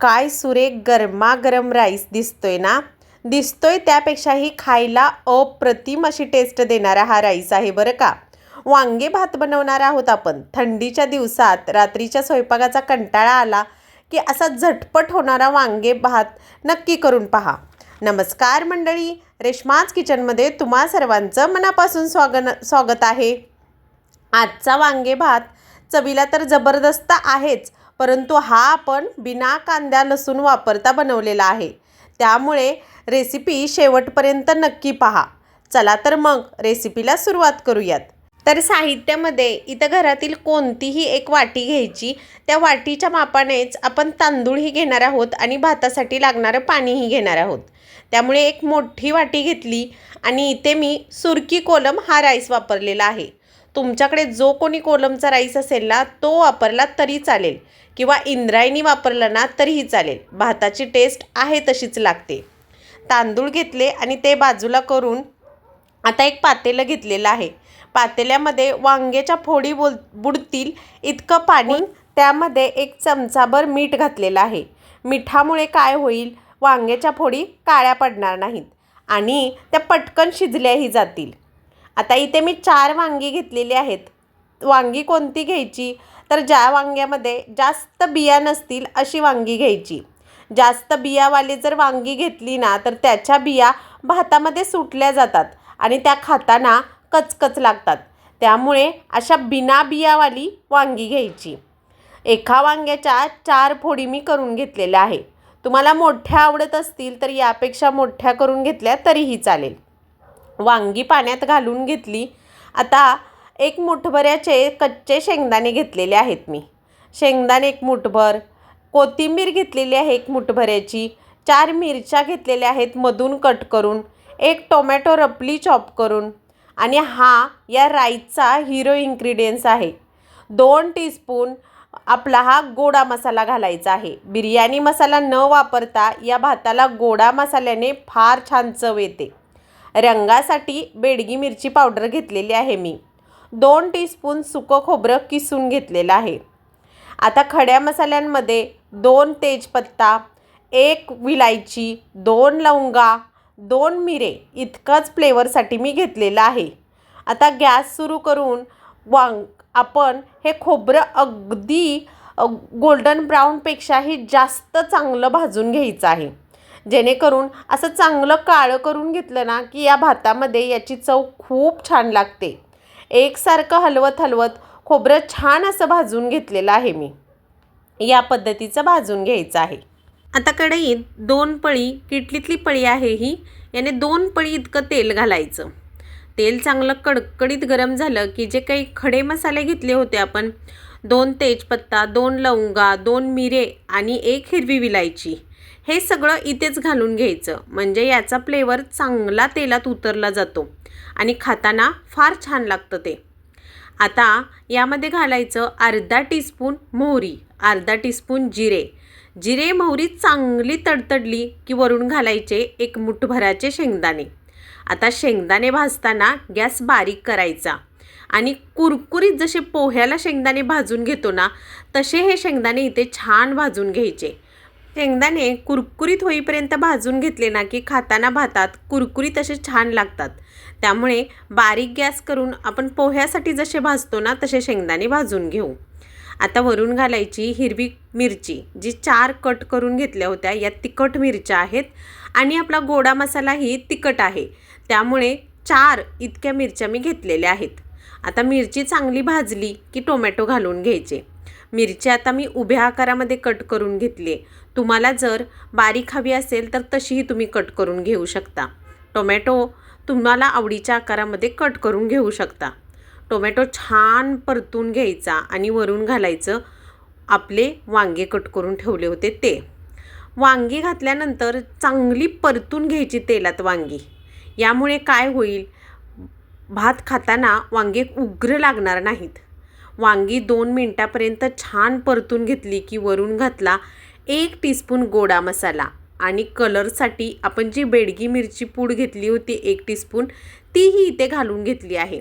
काय सुरेख गरमागरम राईस दिसतोय ना? दिसतोय त्यापेक्षाही खायला अप्रतिम अशी टेस्ट देणारा हा राईस आहे बरं का? वांगे भात बनवणार आहोत आपण. थंडीच्या दिवसात रात्रीच्या स्वयंपाकाचा कंटाळा आला की असा झटपट होणारा वांगे भात नक्की करून पहा. नमस्कार मंडळी रेश्माज किचनमध्ये तुम्हा सर्वांचं मनापासून स्वागन स्वागत आहे. आजचा वांगे भात चवीला तर जबरदस्त आहेच परंतु हा आपण बिना कांद्या लसूण वापरता बनवलेला आहे. त्यामुळे रेसिपी शेवटपर्यंत नक्की पहा. चला तर मग रेसिपीला सुरुवात करूयात. तर साहित्यामध्ये इथं घरातील कोणतीही एक वाटी घ्यायची त्या वाटीच्या मापानेच आपण तांदूळही घेणार आहोत आणि भातासाठी लागणारं पाणीही घेणार आहोत. त्यामुळे एक मोठी वाटी घेतली आणि इथे मी सुरकी कोलम हा राईस वापरलेला आहे. तुमच्याकडे जो कोणी कोलमचा राईस असेल ना तो वापरला तरी चालेल. किंवा इंद्रायणी वापरला ना तरीही चालेल. भाताची टेस्ट आहे तशीच लागते. तांदूळ घेतले आणि ते बाजूला करून आता एक पातेलं घेतलेलं आहे. पातेल्यामध्ये वांग्याच्या फोडी बोल बुडतील इतकं पाणी त्यामध्ये एक चमचाभर मीठ घातलेलं आहे. मिठामुळे काय होईल? वांग्याच्या फोडी काळ्या पडणार नाहीत. आणि त्या पटकन शिजल्याही जातील. आता इथे मी चार वांगी घेतलेली आहेत. वांगी कोणती घ्यायची? तर ज्या वांग्यामध्ये जास्त बिया नसतील अशी वांगी घ्यायची. जास्त बियावाली जर वांगी घेतली ना तर त्याच्या बिया भातामध्ये सुटल्या जातात आणि त्या खाताना कचकच लागतात. त्यामुळे अशा बिना बियावाली वांगी घ्यायची. एका वांग्याच्या चार फोडी मी करून घेतलेल्या आहे. तुम्हाला मोठ्या आवडत असतील तर यापेक्षा मोठ्या करून घेतल्या तरीही चालेल. वांगी पाण्यात घालून घेतली. आता एक मुठभऱ्याचे कच्चे शेंगदाणे घेतलेले आहेत मी. शेंगदाणे एक मुठभर कोथिंबीर घेतलेली आहे एक मुठभऱ्याची चार मिरच्या घेतलेल्या आहेत मधून कट करून एक टोमॅटो रपली चॉप करून आणि हा या राईसचा हिरो इन्ग्रेडियन्स आहे. दोन टीस्पून आपला हा गोडा मसाला घालायचा आहे. बिर्याणी मसाला न वापरता या भाताला गोडा मसाल्याने फार छान चव येते. रंगासाठी बेडगी मिरची पावडर घेतलेली आहे मी. दोन टीस्पून सुकं खोबरं किसून घेतलेलं आहे. आता खड्या मसाल्यांमध्ये दोन तेजपत्ता एक विलायची दोन लवंगा दोन मिरे इतकंच फ्लेवरसाठी मी घेतलेलं आहे. आता गॅस सुरू करून वांग आपण हे खोबरं अगदी गोल्डन ब्राऊनपेक्षाही जास्त चांगलं भाजून घ्यायचं आहे. जेणेकरून असं चांगलं काळं करून घेतलं ना की या भातामध्ये याची चव खूप छान लागते. एकसारखं हलवत हलवत खोबरं छान असं भाजून घेतलेलं आहे मी. या पद्धतीचं भाजून घ्यायचं आहे. आता कढईत दोन पळी किटलीतली पळी आहे ही याने दोन पळी इतकं तेल घालायचं. तेल चांगलं कडकडीत गरम झालं की जे काही खडे मसाले घेतले होते आपण दोन तेजपत्ता दोन लवंगा दोन मिरे आणि एक हिरवी विलायची. हे सगळं इथेच घालून घ्यायचं. म्हणजे याचा फ्लेवर चांगला तेलात उतरला जातो. आणि खाताना फार छान लागतं ते. आता यामध्ये घालायचं अर्धा टीस्पून मोहरी अर्धा टीस्पून जिरे. जिरे मोहरी चांगली तडतडली की वरून घालायचे एक मुठभराचे शेंगदाणे. आता शेंगदाणे भाजताना गॅस बारीक करायचा. आणि कुरकुरीत जसे पोह्याला शेंगदाणे भाजून घेतो ना तसे हे शेंगदाणे इथे छान भाजून घ्यायचे. शेंगदाणे कुरकुरीत होईपर्यंत भाजून घेतले ना की खाताना भातात कुरकुरीत असे छान लागतात. त्यामुळे बारीक गॅस करून आपण पोह्यासाठी जसे भाजतो ना तसे शेंगदाणे भाजून घेऊ. आता वरून घालायची हिरवी मिरची जी चार कट करून घेतल्या होत्या. या तिखट मिरच्या आहेत आणि आपला गोडा मसालाही तिखट आहे. त्यामुळे चार इतक्या मिरच्या मी घेतलेल्या आहेत. आता मिरची चांगली भाजली की टोमॅटो घालून घ्यायचे. मिरची आता मी उभ्या आकारामध्ये कट करून घेतली. तुम्हाला जर बारीक हवी असेल तर तशीही तुम्ही कट करून घेऊ शकता. टोमॅटो तुम्हाला आवडीच्या आकारामध्ये कट करून घेऊ शकता. टोमॅटो छान परतून घ्यायचा आणि वरून घालायचं. आपले वांगे कट करून ठेवले होते ते. वांगी घातल्यानंतर चांगली परतून घ्यायची तेलात वांगी. यामुळे काय होईल? भात खाताना वांगे उग्र लागणार नाहीत. वांगी दोन मिनटापर्यंत छान परतून घेतली की वरून घातला एक टीस्पून गोडा मसाला. आणि कलरसाठी आपण जी बेडगी मिरची पूड घेतली होती एक टीस्पून तीही इथे घालून घेतली आहे.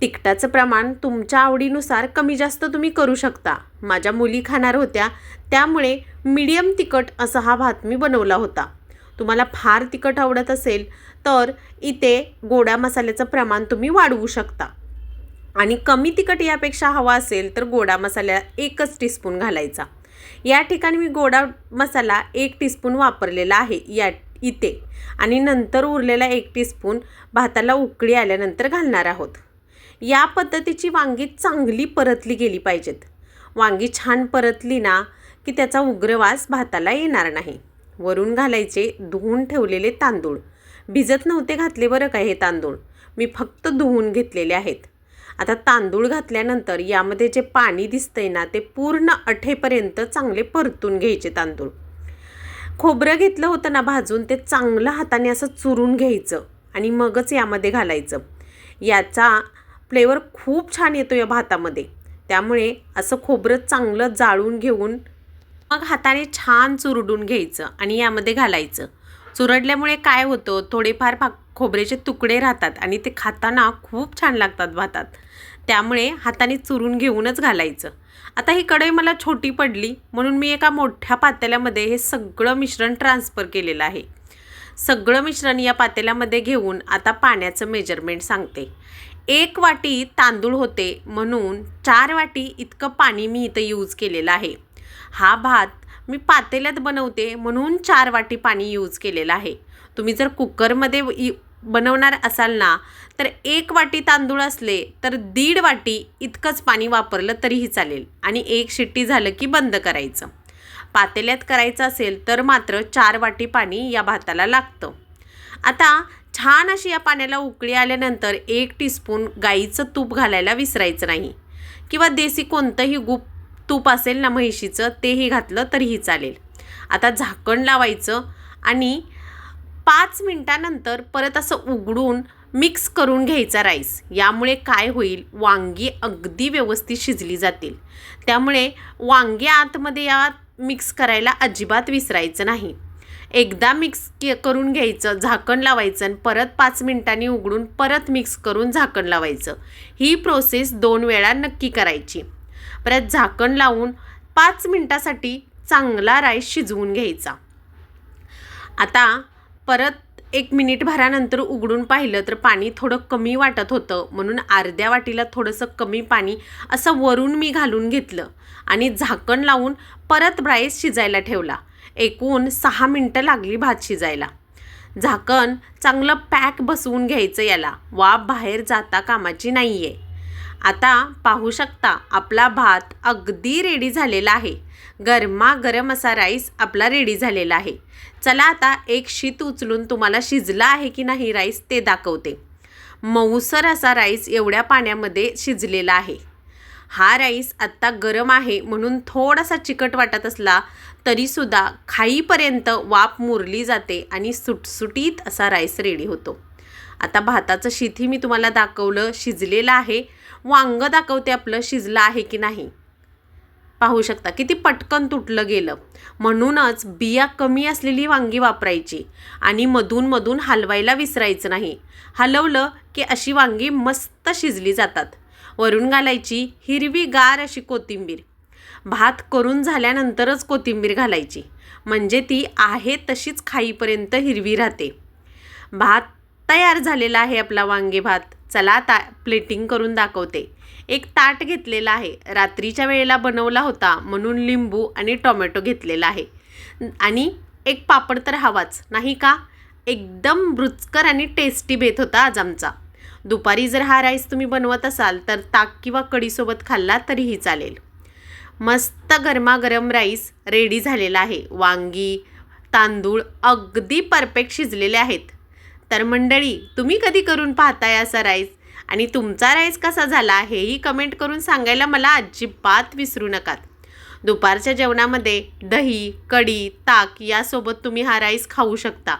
तिखटाचं प्रमाण तुमच्या आवडीनुसार कमी जास्त तुम्ही करू शकता. माझ्या मुली खाणार होत्या त्यामुळे मीडियम तिखट असा हा भात मी बनवला होता. तुम्हाला फार तिखट आवडत असेल तर इथे गोडा मसाल्याचं प्रमाण तुम्ही वाढवू शकता. आणि कमी तिखट यापेक्षा हवा असेल तर गोडा मसाला एकच टीस्पून घालायचा. या ठिकाणी मी गोडा मसाला एक टीस्पून वापरलेला आहे या इथे. आणि नंतर उरलेला एक टीस्पून भाताला उकळी आल्यानंतर घालणार आहोत. या पद्धतीची वांगी चांगली परतली गेली पाहिजेत. वांगी छान परतली ना की त्याचा उग्रवास भाताला येणार नाही. वरून घालायचे धुवून ठेवलेले तांदूळ. भिजत नव्हते घातले बरं का हे तांदूळ. मी फक्त धुवून घेतलेले आहेत. आता तांदूळ घातल्यानंतर यामध्ये जे पाणी दिसतंय ना ते पूर्ण अठेपर्यंत चांगले परतून घ्यायचे तांदूळ. खोबरं घेतलं होतं ना भाजून ते चांगलं हाताने असं चुरून घ्यायचं आणि मगच यामध्ये घालायचं. याचा फ्लेवर खूप छान येतो या भातामध्ये. त्यामुळे असं खोबरं चांगलं जाळून घेऊन मग हाताने छान चुरडून घ्यायचं आणि यामध्ये घालायचं. चुरडल्यामुळे काय होतं थोडेफार भा खोबऱ्याचे तुकडे राहतात आणि ते खाताना खूप छान लागतात भातात. त्यामुळे हाताने चुरून घेऊनच घालायचं. आता ही कढई मला छोटी पडली म्हणून मी एका मोठ्या पातेल्यामध्ये हे सगळं मिश्रण ट्रान्सफर केलेलं आहे. सगळं मिश्रण या पातेल्यामध्ये घेऊन आता पाण्याचं मेजरमेंट सांगते. एक वाटी तांदूळ होते म्हणून चार वाटी इतकं पाणी मी इथं यूज केलेलं आहे. हा भात मी पातेल्यात बनवते म्हणून चार वाटी पाणी यूज केलेलं आहे. तुम्ही जर कुकरमध्ये बनवणार असाल ना तर एक वाटी तांदूळ असले तर दीड वाटी इतकंच पाणी वापरलं तरीही चालेल. आणि एक शिट्टी झालं की बंद करायचं. पातेल्यात करायचं असेल तर मात्र चार वाटी पाणी या भाताला लागतं. आता छान अशी या पाण्याला उकळी आल्यानंतर एक टीस्पून गाईचं तूप घालायला विसरायचं नाही. किंवा देसी कोणतंही गुप तूप असेल ना म्हैशीचं तेही घातलं तरीही चालेल. आता झाकण लावायचं आणि पाच मिनटानंतर परत असं उघडून मिक्स करून घ्यायचा राईस. यामुळे काय होईल? वांगी अगदी व्यवस्थित शिजली जातील. त्यामुळे वांगी आतमध्ये या मिक्स करायला अजिबात विसरायचं नाही. एकदा मिक्स के करून घ्यायचं झाकण लावायचं आणि परत पाच मिनिटांनी उघडून परत मिक्स करून झाकण लावायचं. ही प्रोसेस दोन वेळा नक्की करायची. परत झाकण लावून पाच मिनटासाठी चांगला राईस शिजवून घ्यायचा. आता परत एक मिनिट भरानंतर उघडून पाहिलं तर पाणी थोडं कमी वाटत होतं. म्हणून अर्ध्या वाटीला थोडंसं कमी पाणी असं वरून मी घालून घेतलं आणि झाकण लावून परत राईस शिजायला ठेवला. एकूण सहा मिनटं लागली भात शिजायला. झाकण चांगलं पॅक बसवून घ्यायचं याला. वाफ बाहेर जाता कामाची नाही आहे आता पाहू शकता आपला भात अगदी रेडी झालेला आहे. गरमागरम असा राईस आपला रेडी झालेला आहे. चला आता एक शीत उचलून तुम्हाला शिजला आहे की नाही राईस ते दाखवते. मऊसर असा राईस एवढ्या पाण्यामध्ये शिजलेला आहे. हा राईस आत्ता गरम आहे म्हणून थोडासा चिकट वाटत असला तरीसुद्धा खाईपर्यंत वाफ मुरली जाते आणि सुटसुटीत असा राईस रेडी होतो. आता भाताचं शीतही मी तुम्हाला दाखवलं शिजलेलं आहे. वांग दाखवते आपलं शिजलं आहे की नाही? पाहू शकता किती पटकन तुटलं गेलं. म्हणूनच बिया कमी असलेली वांगी वापरायची आणि मधून मधून हलवायला विसरायचं नाही. हलवलं की अशी वांगी मस्त शिजली जातात. वरून घालायची हिरवी गार अशी कोथिंबीर. भात करून झाल्यानंतरच कोथिंबीर घालायची. म्हणजे ती आहे तशीच खाईपर्यंत हिरवी राहते. भात तयार झालेला आहे आपला वांगे भात. चला आता प्लेटिंग करून दाखवते. एक ताट घेतलेला आहे. रात्रीच्या वेळेला बनवला होता म्हणून लिंबू आणि टोमॅटो घेतलेला आहे. आणि एक पापड तर हवाच नाही का? एकदम रुचकर आणि टेस्टी बेत होता आज आमचा. दुपारी जर हा राईस तुम्ही बनवत असाल तर ताक किंवा कढीसोबत खाल्ला तरीही चालेल. मस्त गरमागरम राईस रेडी झालेला आहे. वांगी तांदूळ अगदी परफेक्ट शिजलेले आहेत. तर मंडळी तुम्ही कधी करून पाहताय असा राईस? आणि तुमचा राईस कसा झाला हेही कमेंट करून सांगायला मला अजिबात विसरू नकात. दुपारच्या जेवणामध्ये दही कढी ताक यासोबत तुम्ही हा राईस खाऊ शकता.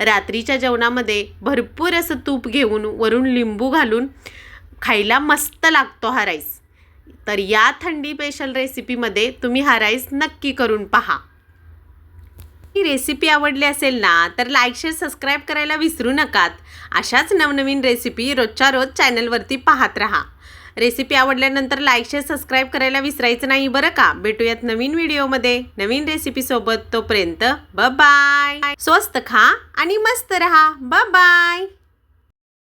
रात्रीच्या जेवणामध्ये भरपूर असं तूप घेऊन वरून लिंबू घालून खायला मस्त लागतो हा राईस. तर या थंडी स्पेशल रेसिपीमध्ये तुम्ही हा राईस नक्की करून पहा. ही रेसिपी आवडली असेल ना तर लाईक शेअर सबस्क्राईब करायला विसरू नकात. अशाच नवनवीन रेसिपी रोजच्या रोज चॅनलवरती पाहत राहा. रेसिपी आवडल्यानंतर लाईक शेअर सबस्क्राईब करायला विसरायचं नाही बरं का? भेटूयात नवीन व्हिडिओमध्ये नवीन रेसिपीसोबत तोपर्यंत ब बाय स्वस्त खा आणि मस्त रहा. ब बाय